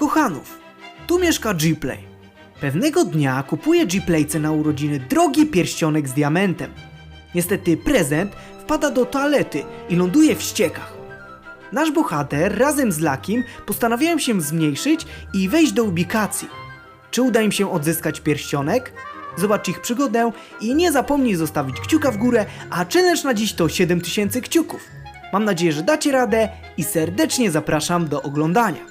Kochanów, tu mieszka Gplay. Pewnego dnia kupuje Gplayce na urodziny drogi pierścionek z diamentem. Niestety prezent wpada do toalety i ląduje w ściekach. Nasz bohater razem z Lakim postanawiają się zmniejszyć i wejść do ubikacji. Czy uda im się odzyskać pierścionek? Zobacz ich przygodę i nie zapomnij zostawić kciuka w górę, a challenge na dziś to 7000 kciuków. Mam nadzieję, że dacie radę i serdecznie zapraszam do oglądania.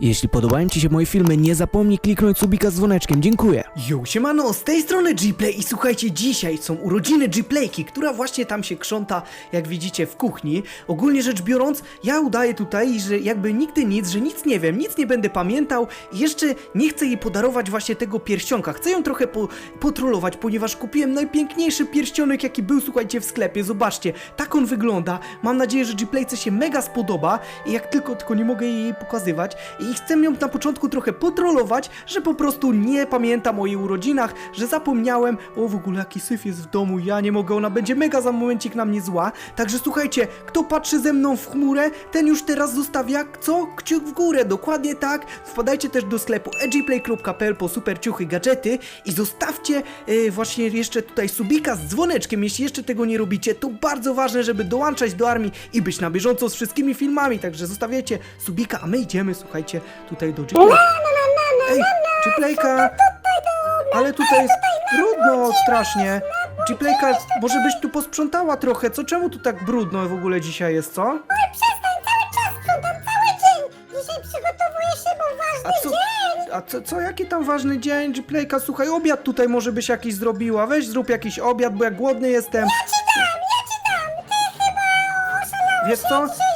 Jeśli podobają Ci się moje filmy, nie zapomnij kliknąć subika z dzwoneczkiem. Dziękuję. Yo, siemano, z tej strony Gplay i słuchajcie, dzisiaj są urodziny Gplayki, która właśnie tam się krząta, jak widzicie, w kuchni. Ogólnie rzecz biorąc, ja udaję tutaj, że jakby nigdy nic, że nic nie wiem, nic nie będę pamiętał i jeszcze nie chcę jej podarować właśnie tego pierścionka. Chcę ją trochę po, potrolować, ponieważ kupiłem najpiękniejszy pierścionek, jaki był, słuchajcie, w sklepie. Zobaczcie, tak on wygląda. Mam nadzieję, że Gplayce się mega spodoba i jak tylko, tylko nie mogę jej pokazywać i chcę ją na początku trochę potrolować, że po prostu nie pamiętam o jej urodzinach, że zapomniałem, o w ogóle jaki syf jest w domu, ja nie mogę, ona będzie mega za momencik na mnie zła, także słuchajcie, kto patrzy ze mną w chmurę, ten już teraz zostawia, co? Kciuk w górę, dokładnie tak, wpadajcie też do sklepu edgyplay.pl po super ciuchy, gadżety i zostawcie e, właśnie jeszcze tutaj subika z dzwoneczkiem, jeśli jeszcze tego nie robicie, to bardzo ważne, żeby dołączać do armii i być na bieżąco z wszystkimi filmami, także zostawiajcie subika, a my idziemy, słuchajcie, tutaj do Gplay. Ej, Gplayka, ale tutaj jest brudno strasznie. Gplayka, może byś tu posprzątała trochę, co? Czemu tu tak brudno w ogóle dzisiaj jest, co? Przestań cały czas, sprzątam cały dzień! Dzisiaj przygotowuję się, bo A ważny co, dzień! a co, co, jaki tam ważny dzień, Gplayka? Słuchaj, obiad tutaj może byś jakiś zrobiła. Weź zrób jakiś obiad, bo ja głodny jestem. Ja ci dam, ja ci dam! Ty chyba oszalałeś, Wiesz co?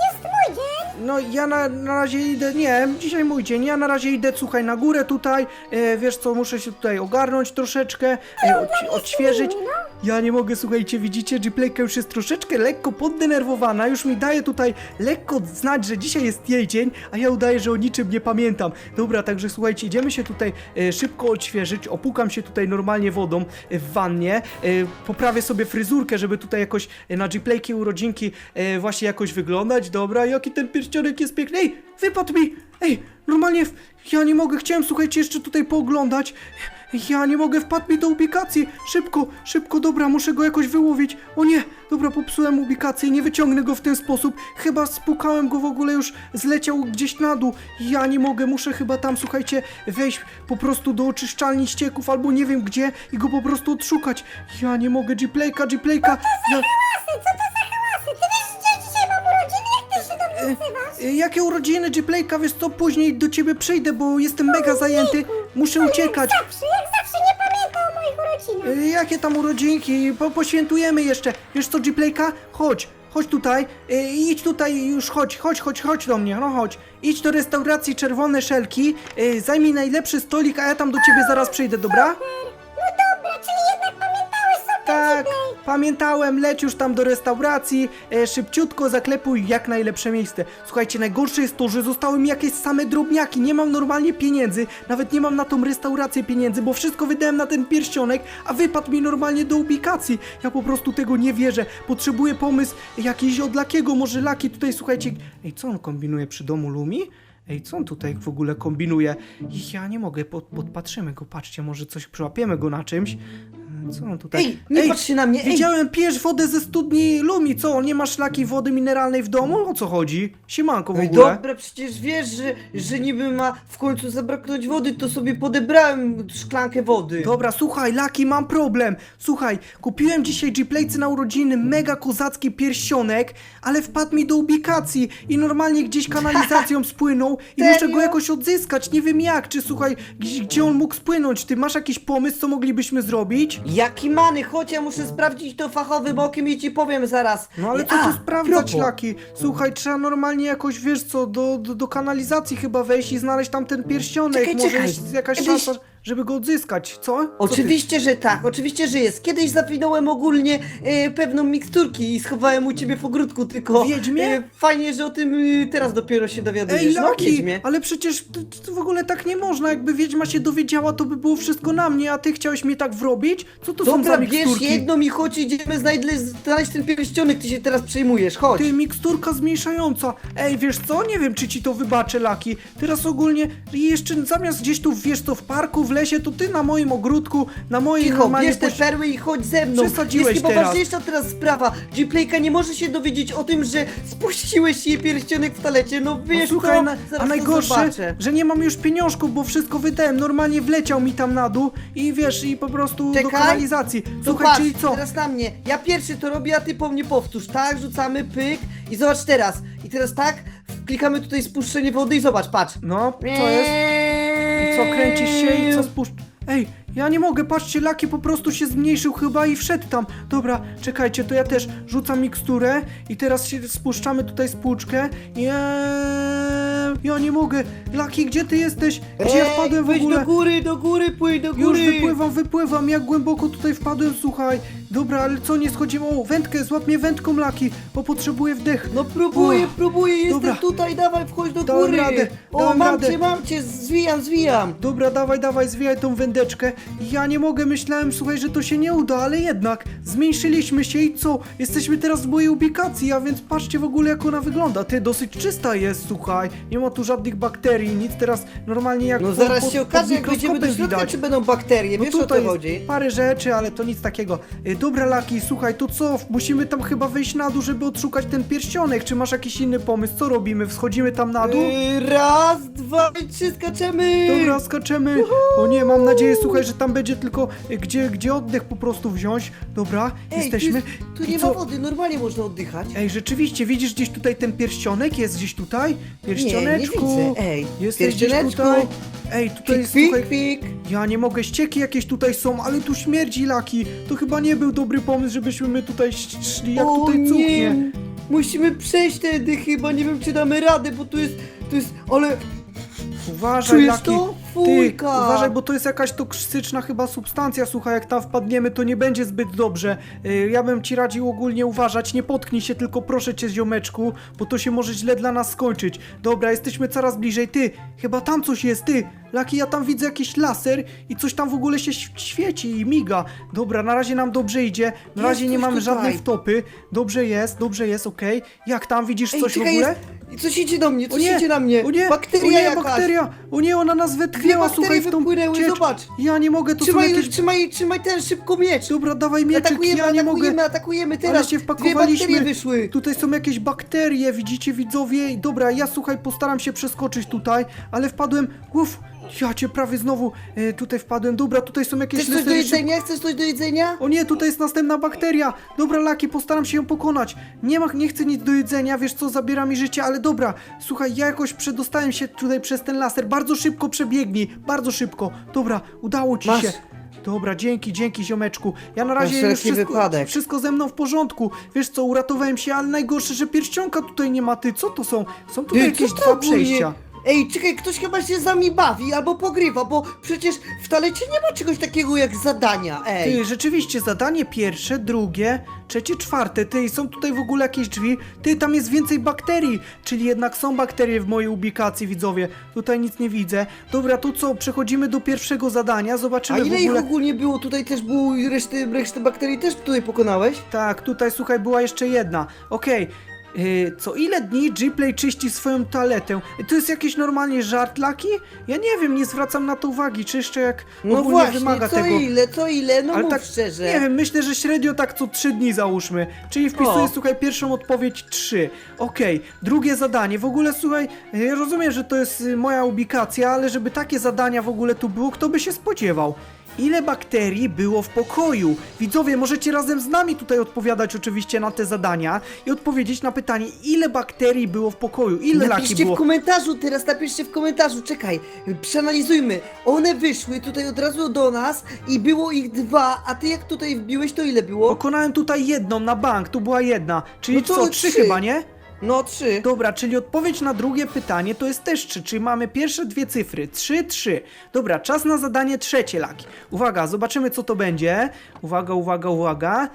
No ja na, na razie idę, nie, dzisiaj mój dzień, ja na razie idę, słuchaj, na górę tutaj, e, wiesz co, muszę się tutaj ogarnąć troszeczkę, e, od, odświeżyć. Ja nie mogę, słuchajcie, widzicie, Gplayka już jest troszeczkę lekko poddenerwowana, już mi daje tutaj lekko znać, że dzisiaj jest jej dzień, a ja udaję, że o niczym nie pamiętam. Dobra, także słuchajcie, idziemy się tutaj e, szybko odświeżyć, opukam się tutaj normalnie wodą e, w wannie, e, poprawię sobie fryzurkę, żeby tutaj jakoś e, na Gplayki urodzinki e, właśnie jakoś wyglądać. Dobra, jaki ten pierścionek jest piękny. Ej, wypadł mi! Ej, normalnie, w... ja nie mogę, chciałem, słuchajcie, jeszcze tutaj pooglądać. Ja nie mogę, wpadł mi do ubikacji. Szybko, szybko, dobra, muszę go jakoś wyłowić. O nie, dobra, popsułem ubikację, nie wyciągnę go w ten sposób. Chyba spukałem go w ogóle już, zleciał gdzieś na dół. Ja nie mogę, muszę chyba tam, słuchajcie, wejść po prostu do oczyszczalni ścieków albo nie wiem gdzie i go po prostu odszukać. Ja nie mogę, Gplayka, Gplayka. Ja... Hałasy, co to za hałasy? Ty wiesz, że ja dzisiaj mam urodziny? Jak ty się do mnie wzywasz? Jakie urodziny, Gplayka, wiesz co, później do ciebie przyjdę, bo jestem mega zajęty, muszę uciekać. Jak zawsze, jak zawsze nie pamiętam o moich urodzinach! Y, Jakie tam urodzinki? Po, poświętujemy jeszcze. Wiesz co, Gplayka? Chodź, chodź tutaj. Y, idź tutaj już, chodź, chodź, chodź, chodź do mnie, no chodź. Idź do restauracji Czerwone Szelki, y, zajmij najlepszy stolik, a ja tam do ciebie zaraz przyjdę, dobra, Tak, pamiętałem, leć już tam do restauracji, e, szybciutko zaklepuj jak najlepsze miejsce. Słuchajcie, najgorsze jest to, że zostały mi jakieś same drobniaki, nie mam normalnie pieniędzy, nawet nie mam na tą restaurację pieniędzy, bo wszystko wydałem na ten pierścionek, a wypadł mi normalnie do ubikacji. Ja po prostu tego nie wierzę, potrzebuję pomysł jakiś od Lakiego, może Laki tutaj, słuchajcie... Ej, co on kombinuje przy domu Lumi? Ej, co on tutaj w ogóle kombinuje? Ja nie mogę, pod, podpatrzymy go, patrzcie, może coś przyłapiemy go na czymś. Co on tutaj? Ej, nie patrzcie na mnie, ej! Widziałem, pijesz wodę ze studni Lumi, co? Nie masz szlaki wody mineralnej w domu? O co chodzi? Siemanko w Ej, ogóle. dobra, przecież wiesz, że, że niby ma w końcu zabraknąć wody, to sobie podebrałem szklankę wody. Dobra, słuchaj, Laki, mam problem. Słuchaj, kupiłem dzisiaj G-Playce na urodziny mega kozacki pierścionek, ale wpadł mi do ubikacji i normalnie gdzieś kanalizacją spłynął i muszę go jakoś odzyskać. Nie wiem jak, czy słuchaj, gdzie, gdzie on mógł spłynąć? Ty masz jakiś pomysł, co moglibyśmy zrobić? Jaki many, chodź, ja muszę sprawdzić to fachowym okiem i ci powiem zaraz. No ale co A, tu sprawdzać, propos. Laki? Słuchaj, trzeba normalnie jakoś, wiesz co, do, do, do kanalizacji chyba wejść i znaleźć tam ten pierścionek. Czekaj, Może czekaj. jest jakaś Weź- szansa... żeby go odzyskać, co? co? Oczywiście, że tak, oczywiście, że jest. Kiedyś zawinąłem ogólnie e, pewną miksturki i schowałem u ciebie w ogródku, tylko... Wiedźmie? E, fajnie, że o tym e, teraz dopiero się dowiadujesz. Ej, no, Laki, Wiedźmie. ale przecież to, to w ogóle tak nie można. Jakby wiedźma się dowiedziała, to by było wszystko na mnie, a ty chciałeś mnie tak wrobić? Co to są Dobra, za bierz miksturki? jedną i chodź, idziemy znajdle, znaleźć ten pierścionek, ty się teraz przejmujesz, chodź. Ty, miksturka zmniejszająca. Ej, wiesz co? Nie wiem, czy ci to wybaczę, Laki. Teraz ogólnie jeszcze zamiast gdzieś tu, wiesz co, w parku, w lesie, to ty na moim ogródku, na mojej Cicho, normalnie bierz te poś- perły i chodź ze mną. Przesadziłeś Jest chyba teraz. ważniejsza teraz sprawa. Gplayka nie może się dowiedzieć o tym, że spuściłeś jej pierścionek w talecie. No No, wiesz słuchaj, co? na, Zaraz a to najgorsze, zobaczę. że nie mam już pieniążków, bo wszystko wydałem. Normalnie wleciał mi tam na dół i wiesz, i po prostu do Czekaj. kanalizacji. To Słuchaj, patrz, czyli co? teraz na mnie. Ja pierwszy to robię, a ty po mnie powtórz, tak? Rzucamy pyk i zobacz teraz. I teraz tak, klikamy tutaj spuszczenie wody i zobacz, patrz. No, co jest? Co, kręcisz się i co spuszcz... Ej, ja nie mogę, patrzcie, Laki po prostu się zmniejszył chyba i wszedł tam. Dobra, czekajcie, to ja też rzucam miksturę i teraz się spuszczamy tutaj spłuczkę. Eee, ja nie mogę. Laki, gdzie ty jesteś? Gdzie ja wpadłem w wejdź ogóle? do góry, do góry, płyń do Już góry. wypływam, wypływam, jak głęboko tutaj wpadłem, słuchaj. Dobra, ale co, nie schodzimy? O, wędkę, złap mnie wędką, Laki, bo potrzebuję wdech. No próbuję, Uff, próbuję, jestem dobra. tutaj, dawaj, wchodź do Dałem góry. radę, o, dałem mam radę. cię, mam cię, zwijam, zwijam. Dobra, dawaj, dawaj, zwijaj tą wędeczkę. Ja nie mogę, myślałem, słuchaj, że to się nie uda, ale jednak zmniejszyliśmy się i co? Jesteśmy teraz w mojej ubikacji, a więc patrzcie w ogóle jak ona wygląda. Ty, dosyć czysta jest, słuchaj. Nie ma tu żadnych bakterii, nic teraz normalnie jak No pod- zaraz pod- się pod okaże, jak wejdziemy do mikroskopem środka, czy będą bakterie, No wiesz o jest chodzi? parę rzeczy, ale to nic takiego. Y, Dobra, Laki, słuchaj, to co? Musimy tam chyba wejść na dół, żeby odszukać ten pierścionek. Czy masz jakiś inny pomysł? Co robimy? Wschodzimy tam na dół? Yy, raz, dwa i trzy, skaczemy! Dobra, skaczemy. O nie, mam nadzieję, słuchaj, że tam będzie tylko y, gdzie, gdzie oddech po prostu wziąć. Dobra, Ej, jesteśmy. Tu, jest, tu I nie co? ma wody, normalnie można oddychać. Ej, rzeczywiście, widzisz gdzieś tutaj ten pierścionek? Jest gdzieś tutaj? Pierścioneczku. Nie, nie widzę. Ej, Jesteś gdzieś pierścioneczku. tutaj? Ej, tutaj Pik, jest, pik, słuchaj, pik. ja nie mogę, ścieki jakieś tutaj są, ale tu śmierdzi Laki. To chyba nie był dobry pomysł, żebyśmy my tutaj sz- szli, jak o tutaj nie, cuchnie. musimy przejść tędy chyba, nie wiem czy damy radę, bo tu jest, tu jest, ale Uważaj, czujesz Laki. to? Ty, Fujka! uważaj, bo to jest jakaś toksyczna chyba substancja, słuchaj, jak tam wpadniemy, to nie będzie zbyt dobrze. Y, Ja bym ci radził ogólnie uważać, nie potknij się, tylko proszę cię, ziomeczku, bo to się może źle dla nas skończyć. Dobra, jesteśmy coraz bliżej, ty, chyba tam coś jest, ty. Laki, ja tam widzę jakiś laser i coś tam w ogóle się ś- świeci i miga. Dobra, na razie nam dobrze idzie, na Jest razie nie coś mamy tutaj. żadnej wtopy. Dobrze jest, dobrze jest, okej. Jak tam, widzisz coś w ogóle? jest, coś idzie do mnie, coś nie, idzie na mnie, o nie, bakteria o nie, jakaś. bakteria, o nie, ona nas wetknęła, bakterie słuchaj, w tą wypłynęły, ciecz. zobacz. Ja nie mogę, to Trzymaj, są jakieś... trzymaj, trzymaj ten szybko miecz. Dobra, dawaj mieczyk, atakujemy, ja nie atakujemy, mogę. atakujemy Ale teraz. się Dwie wpakowaliśmy. bakterie wyszły. Tutaj są jakieś bakterie, widzicie widzowie? Dobra, ja słuchaj, postaram się przeskoczyć tutaj, ale wpadłem. Uff, ja cię prawie znowu e, tutaj wpadłem. Dobra, tutaj są jakieś Chcesz coś do jedzenia? Chcesz coś do jedzenia? O nie, tutaj jest następna bakteria. Dobra, Laki, postaram się ją pokonać. Nie ma, nie chcę nic do jedzenia, wiesz co, zabiera mi życie, ale dobra. Słuchaj, ja jakoś przedostałem się tutaj przez ten laser. Bardzo szybko przebiegnij, bardzo szybko. Dobra, udało ci Masz. się. Dobra, dzięki, dzięki ziomeczku. Ja na razie wszelki już wszystko, wypadek. wszystko ze mną w porządku. Wiesz co, uratowałem się, ale najgorsze, że pierścionka tutaj nie ma. Ty, co to są? Są tutaj Ty, jakieś co to dwa ogólnie? przejścia. Ej, czekaj, ktoś chyba się z nami bawi albo pogrywa, bo przecież w talecie nie ma czegoś takiego jak zadania, ej. Ty, rzeczywiście, zadanie pierwsze, drugie, trzecie, czwarte, ty, są tutaj w ogóle jakieś drzwi, ty, tam jest więcej bakterii, czyli jednak są bakterie w mojej ubikacji, widzowie, tutaj nic nie widzę. Dobra, to co, przechodzimy do pierwszego zadania, A zobaczymy ile w ogóle... ich ogólnie było? Tutaj też było i reszty, reszty bakterii też tutaj pokonałeś? Tak, tutaj, słuchaj, była jeszcze jedna, okej. Yy, co ile dni Gplay czyści swoją toaletę? To jest jakiś normalnie żart, Laki? Ja nie wiem, nie zwracam na to uwagi, czy jeszcze jak No właśnie, wymaga co tego. ile, co ile, no Ale tak, szczerze. Nie wiem, myślę, że średnio tak co 3 dni załóżmy. Czyli wpisuję, O. słuchaj, pierwszą odpowiedź 3. Okej, drugie zadanie. W ogóle, słuchaj, ja rozumiem, że to jest y, moja ubikacja, ale żeby takie zadania w ogóle tu było, kto by się spodziewał? Ile bakterii było w pokoju? Widzowie, możecie razem z nami tutaj odpowiadać oczywiście na te zadania i odpowiedzieć na pytanie, ile bakterii było w pokoju? Ile laki Napiszcie było? w komentarzu, teraz napiszcie w komentarzu, czekaj, przeanalizujmy. One wyszły tutaj od razu do nas i było ich dwa, a ty jak tutaj wbiłeś, to ile było? Pokonałem tutaj jedną na bank, tu była jedna. Czyli No to co, trzy trzy. chyba, nie? No, trzy. Dobra, czyli odpowiedź na drugie pytanie to jest też 3, czyli mamy pierwsze dwie cyfry. 3, 3. Dobra, czas na zadanie trzecie, Laki. Uwaga, zobaczymy co to będzie. Uwaga, uwaga, uwaga.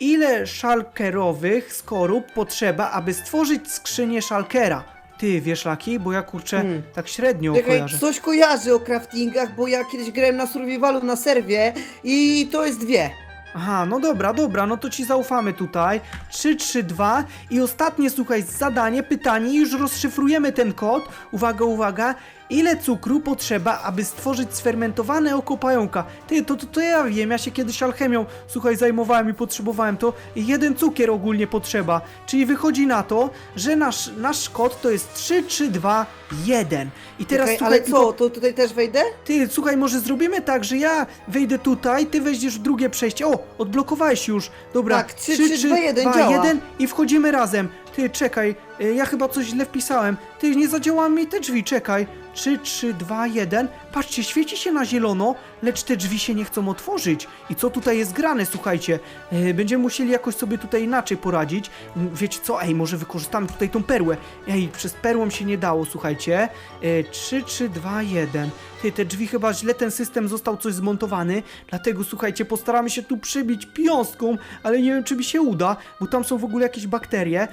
Ile szalkerowych skorup potrzeba, aby stworzyć skrzynię szalkera? Ty, wiesz, Laki? Bo ja kurczę Hmm. tak średnio Czekaj, kojarzę. coś kojarzy o craftingach, bo ja kiedyś grałem na survivalu na serwie i to jest dwie. Aha, no dobra, dobra, no to ci zaufamy tutaj. 3, 3, 2 i ostatnie, słuchaj, zadanie, pytanie, już rozszyfrujemy ten kod. Uwaga, uwaga. Ile cukru potrzeba, aby stworzyć sfermentowane oko pająka? Ty, to, to, to ja wiem, ja się kiedyś alchemią, słuchaj, zajmowałem i potrzebowałem to. I jeden cukier ogólnie potrzeba. Czyli wychodzi na to, że nasz, nasz kod to jest 3, 3, 2, 1. I teraz Czekaj, słuchaj, ale tylko- co, to tutaj też wejdę? ty, słuchaj, może zrobimy tak, że ja wejdę tutaj, ty wejdziesz w drugie przejście. O, odblokowałeś już. Dobra, Tak, trzy, trzy, dwa, jeden 2, działa. 1 i wchodzimy razem. Ty, czekaj, ja chyba coś źle wpisałem. Ty, nie zadziałały mi te drzwi, czekaj. 3, 3, 2, 1. Patrzcie, świeci się na zielono, lecz te drzwi się nie chcą otworzyć. I co tutaj jest grane, słuchajcie? Y, Będziemy musieli jakoś sobie tutaj inaczej poradzić. Wiecie co? Ej, może wykorzystamy tutaj tą perłę. Ej, przez perłą się nie dało, słuchajcie. Y, 3, 3, 2, 1. Ty, te drzwi chyba źle ten system został coś zmontowany, dlatego słuchajcie, postaramy się tu przebić piąstką, ale nie wiem czy mi się uda, bo tam są w ogóle jakieś bakterie. E,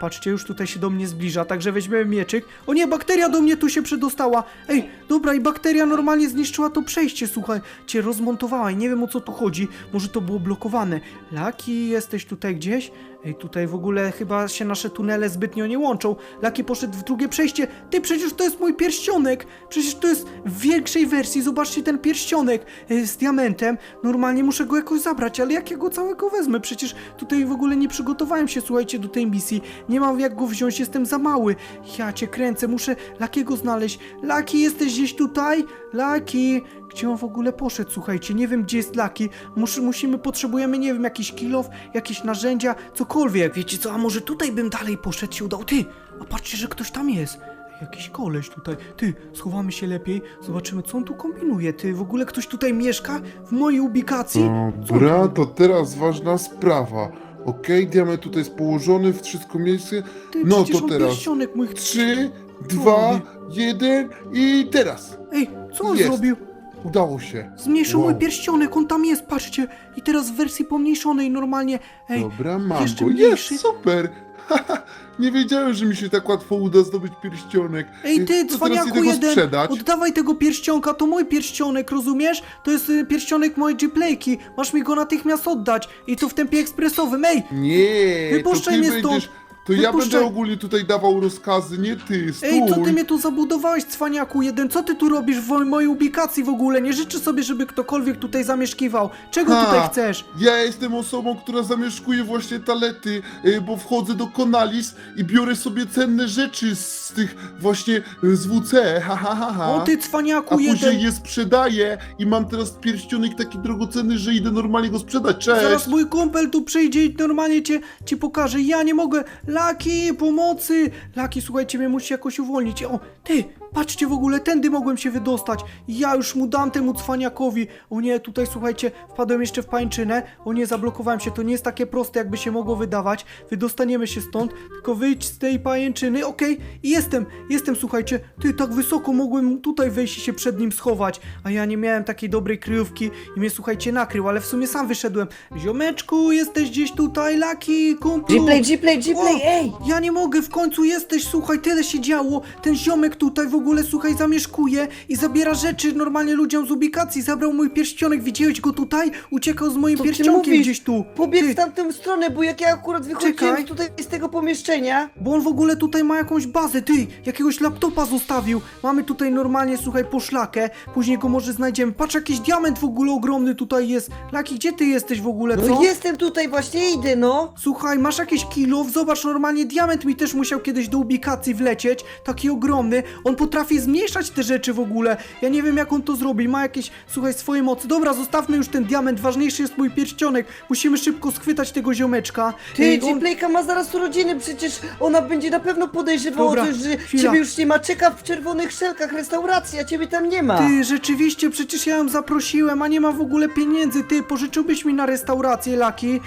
patrzcie, już tutaj się do mnie zbliża, także weźmiemy mieczyk. O nie, bakteria do mnie tu się przedostała. Ej, dobra, i bakteria normalnie zniszczyła to przejście, słuchajcie, rozmontowała i nie wiem o co tu chodzi, może to było blokowane. Laki, jesteś tutaj gdzieś? Ej, tutaj w ogóle chyba się nasze tunele zbytnio nie łączą. Laki poszedł w drugie przejście. Ty, przecież to jest mój pierścionek! Przecież to jest w większej wersji. Zobaczcie ten pierścionek e, z diamentem. Normalnie muszę go jakoś zabrać, ale jak ja go całego wezmę? Przecież tutaj w ogóle nie przygotowałem się, słuchajcie, do tej misji. Nie mam jak go wziąć, jestem za mały. Ja cię kręcę, muszę Lakiego znaleźć. Laki, jesteś gdzieś tutaj? Laki! Gdzie on w ogóle poszedł, słuchajcie? Nie wiem, gdzie jest Laki. Mus, musimy, potrzebujemy, nie wiem, jakiś kilof, jakieś narzędzia, cokolwiek. Wiecie co, a może tutaj bym dalej poszedł, się udał? Ty, a patrzcie, że ktoś tam jest. Jakiś koleś tutaj. Ty, schowamy się lepiej, zobaczymy, co on tu kombinuje. Ty, w ogóle ktoś tutaj mieszka? W mojej ubikacji? Dobra, tu- to teraz ważna sprawa. Okej, diament tutaj jest położony w wszystko miejsce. Ty, No przecież to on teraz. pierścionek mój... Trzy, dwa, jeden i teraz. Ej, co on Jest. zrobił? Udało się. Zmniejszył Wow. mój pierścionek, on tam jest, patrzcie. I teraz w wersji pomniejszonej normalnie. Ej, Dobra, mam jeszcze go. mniejszy. Jest, super. Haha, Nie wiedziałem, że mi się tak łatwo uda zdobyć pierścionek. Ej ty, to teraz cwaniaku idę go jeden, sprzedać. oddawaj tego pierścionka, to mój pierścionek, rozumiesz? To jest y, pierścionek mojej G-Playki, masz mi go natychmiast oddać i to w tempie ekspresowym, ej! Nie, Wypuszczaj to ty mnie stąd. będziesz... To ja Wypuszczaj. będę ogólnie tutaj dawał rozkazy, nie ty, stój. Ej, co ty mnie tu zabudowałeś, cwaniaku jeden? Co ty tu robisz w mo- mojej ubikacji w ogóle? Nie życzę sobie, żeby ktokolwiek tutaj zamieszkiwał. Czego Ha, tutaj chcesz? Ja jestem osobą, która zamieszkuje właśnie talety, y, bo wchodzę do Konalis i biorę sobie cenne rzeczy z tych właśnie y, z WC, ha ha ha ha. O ty A cwaniaku później jeden! je sprzedaję i mam teraz pierścionek taki drogocenny, że idę normalnie go sprzedać. Cześć! Zaraz mój kumpel tu przyjdzie i normalnie cię, ci pokaże. Ja nie mogę. Laki, pomocy! Laki, słuchajcie, mnie musi jakoś uwolnić. O, ty, patrzcie w ogóle, tędy mogłem się wydostać. Ja już mu dam temu cwaniakowi. O nie, tutaj słuchajcie, wpadłem jeszcze w pańczynę. O nie, zablokowałem się. To nie jest takie proste, jakby się mogło wydawać. Wydostaniemy się stąd, tylko wyjdź z tej pajęczyny. Okej, i jestem, jestem, słuchajcie. Ty, tak wysoko mogłem tutaj wejść i się przed nim schować. A ja nie miałem takiej dobrej kryjówki i mnie, słuchajcie, nakrył, ale w sumie sam wyszedłem. Ziomeczku, jesteś gdzieś tutaj, Laki, kumplu. G-Play, G-Play, G-Play, ej! Ja nie mogę, w końcu jesteś, słuchaj, tyle się działo. Ten ziomek tutaj w ogóle, słuchaj, zamieszkuje i zabiera rzeczy normalnie ludziom z ubikacji. Zabrał mój pierścionek, widziałeś go tutaj? Uciekał z moim Co ty pierścionkiem mówisz? gdzieś tu. Pobiegł Ty, w tamtą stronę, bo jak ja akurat wychodziłem Czekaj. tutaj z tego pomieszczenia, Bo on w ogóle tutaj ma jakąś bazę, ty, jakiegoś laptopa zostawił. Mamy tutaj normalnie, słuchaj, poszlakę, później go może znajdziemy. Patrz, jakiś diament w ogóle ogromny tutaj jest. Laki, gdzie ty jesteś w ogóle, co? no jestem tutaj, właśnie idę, no. Słuchaj, masz jakieś kilof? Zobacz, normalnie diament mi też musiał kiedyś do ubikacji wlecieć, taki ogromny. On potrafi potrafi zmniejszać te rzeczy w ogóle. Ja nie wiem jak on to zrobi, ma jakieś, słuchaj, swoje mocy. Dobra, zostawmy już ten diament, ważniejszy jest mój pierścionek. Musimy szybko schwytać tego ziomeczka. Ty, Ej, on- ma zaraz urodziny, przecież ona będzie na pewno podejrzewała, Dobra, że chwila. ciebie już nie ma. Czeka w czerwonych szelkach restauracji, a ciebie tam nie ma. Ty, rzeczywiście, przecież ja ją zaprosiłem, a nie ma w ogóle pieniędzy. Ty, pożyczyłbyś mi na restaurację, Laki?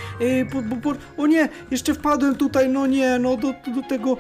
Bo, bo, bo, o nie, jeszcze wpadłem tutaj, no nie, no do, do tego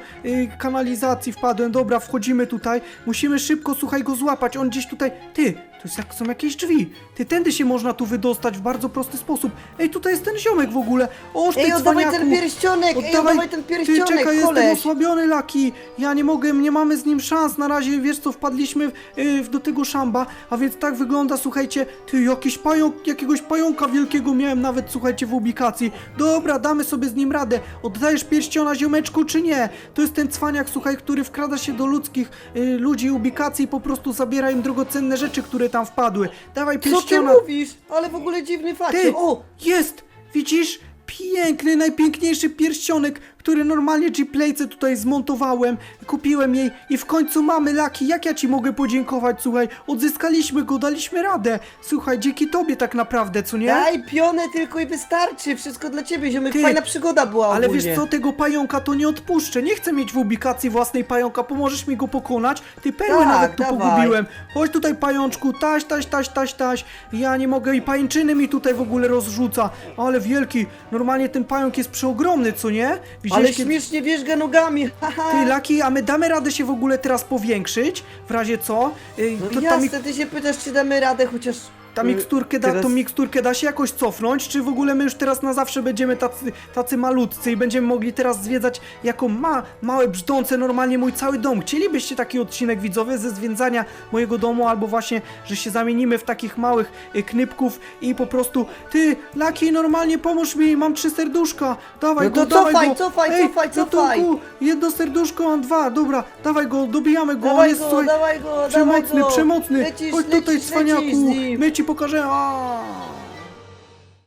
kanalizacji wpadłem. Dobra, wchodzimy tutaj. Musimy szybko, słuchaj, go złapać. On gdzieś tutaj... Ty, to jest jak są jakieś drzwi. Ty, tędy się można tu wydostać w bardzo prosty sposób. Ej, tutaj jest ten ziomek w ogóle. Oż ty, Ej, oddawaj cwaniaku. ten pierścionek, ej, oddawaj ten Ty, pierścionek, czekaj, jestem koleś. osłabiony, Laki. Ja nie mogę, nie mamy z nim szans. Na razie, wiesz co, wpadliśmy w, y, w, do tego szamba, a więc tak wygląda, słuchajcie, ty, jakiś pająk, jakiegoś pająka wielkiego miałem nawet, słuchajcie, w ubikacji. Dobra, damy sobie z nim radę. Oddajesz pierściona ziomeczku, czy nie? To jest ten cwaniak, słuchaj, który wkrada się do ludzkich y, ludzi ubikacji i po prostu zabiera im drogocenne rzeczy, które tam wpadły. Dawaj Co ty pierściona. mówisz? Ale w ogóle dziwny facet. Ty, O, jest! Widzisz? Piękny, najpiękniejszy pierścionek, który normalnie G-Playce tutaj zmontowałem. Kupiłem jej i w końcu mamy Laki. Jak ja ci mogę podziękować? Słuchaj, odzyskaliśmy go, daliśmy radę. Słuchaj, dzięki tobie tak naprawdę, co nie? daj pionę tylko i wystarczy. Wszystko dla ciebie, ziomek. Ty, Fajna przygoda była Ale ogólnie. wiesz co, tego pająka to nie odpuszczę. Nie chcę mieć w ubikacji własnej pająka. Pomożesz mi go pokonać? Ty perły Tak, nawet tu dawaj. pogubiłem. Chodź tutaj pajączku, taś, taś, taś, taś, taś. Ja nie mogę i pajęczyny mi tutaj w ogóle rozrzuca. Ale wielki. Normalnie ten pająk jest przeogromny, co nie? Widziałeś Ale śmiesznie wierzga nogami. haha. Ty, Laki, a my damy radę się w ogóle teraz powiększyć? W razie co? Ej, No to, ta, jasne, mik- ty się pytasz, czy damy radę, chociaż... ta y, miksturkę da, teraz- tą miksturkę da się jakoś cofnąć? Czy w ogóle my już teraz na zawsze będziemy tacy, tacy malutcy i będziemy mogli teraz zwiedzać jako ma, małe brzdące normalnie mój cały dom? Chcielibyście taki odcinek widzowy ze zwiedzania mojego domu albo właśnie, że się zamienimy w takich małych y, knypków i po prostu ty, Laki, normalnie pomóż mi, mam trzy serduszka, dawaj No go, dawaj cofaj, go. cofaj, Ej, cofaj, cofaj. ratunku, jedno serduszko, mam dwa, dobra, dawaj go, dobijamy go, on Dawaj jest, go, słuchaj, dawaj go, dawaj Przemocny, go. przemocny! Lecisz, Chodź tutaj, lecisz, cwaniaku! lecisz. My ci pokażemy! A!